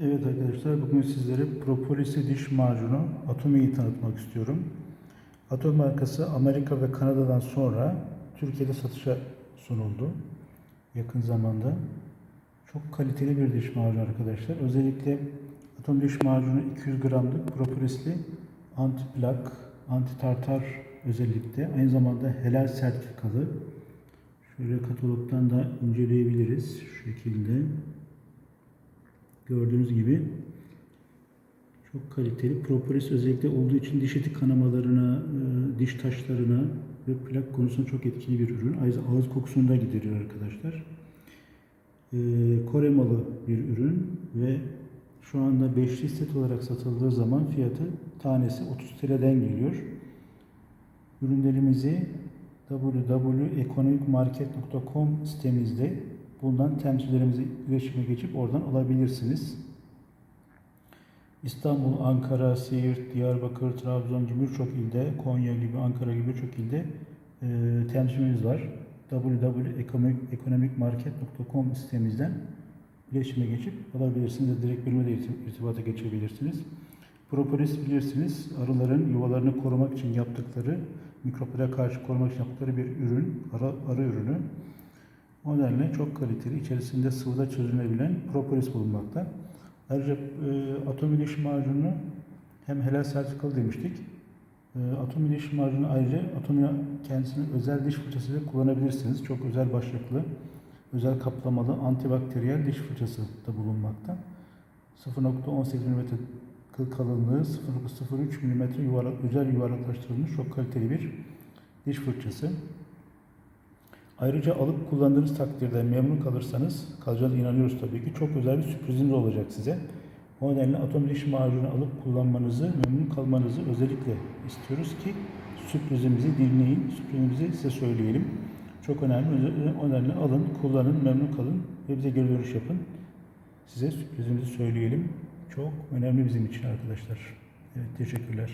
Evet arkadaşlar bugün sizlere propolisli diş macunu Atomi'yi tanıtmak istiyorum. Atom markası Amerika ve Kanada'dan sonra Türkiye'de satışa sunuldu yakın zamanda. Çok kaliteli bir diş macunu arkadaşlar. Özellikle Atom diş macunu 200 gramlık propolisli anti plak, anti tartar özellikle. Aynı zamanda helal sertifikalı. Şöyle katalogdan da inceleyebiliriz şu şekilde. Gördüğünüz gibi çok kaliteli. Propolis özellikle olduğu için diş eti kanamalarına, e, diş taşlarına ve plak konusunda çok etkili bir ürün. Ayrıca ağız kokusunu da gideriyor arkadaşlar. E, Kore malı bir ürün ve şu anda beşli set olarak satıldığı zaman fiyatı tanesi 30 TL'den geliyor. Ürünlerimizi www.ekonomikmarket.com sitemizde bulunan temsilcilerimizi iletişime geçip oradan alabilirsiniz. İstanbul, Ankara, Siirt, Diyarbakır, Trabzon gibi birçok ilde, Konya gibi, Ankara gibi birçok ilde e, temsilcimiz var. www.ekonomikmarket.com sitemizden iletişime geçip alabilirsiniz. Direkt benimle de irti- irtibata geçebilirsiniz. Propolis bilirsiniz arıların yuvalarını korumak için yaptıkları, mikroplara karşı korumak için yaptıkları bir ürün, arı, arı ürünü. O nedenle çok kaliteli, içerisinde sıvıda çözülebilen propolis bulunmakta. Ayrıca e, atomi diş macunu hem helal sertifikalı demiştik. E, atomi diş macunu ayrıca atomi kendisini özel diş fırçasıyla kullanabilirsiniz. Çok özel başlıklı, özel kaplamalı antibakteriyel diş fırçası da bulunmakta. 0.18 mm kıl kalınlığı, 0.03 mm yuvarlak, özel yuvarlaklaştırılmış çok kaliteli bir diş fırçası. Ayrıca alıp kullandığınız takdirde memnun kalırsanız, kalacağına inanıyoruz tabii ki, çok özel bir sürprizimiz olacak size. O nedenle atom diş macunu alıp kullanmanızı, memnun kalmanızı özellikle istiyoruz ki sürprizimizi dinleyin, sürprizimizi size söyleyelim. Çok önemli. O nedenle alın, kullanın, memnun kalın ve bize geri dönüş yapın. Size sürprizimizi söyleyelim. Çok önemli bizim için arkadaşlar. Evet, teşekkürler.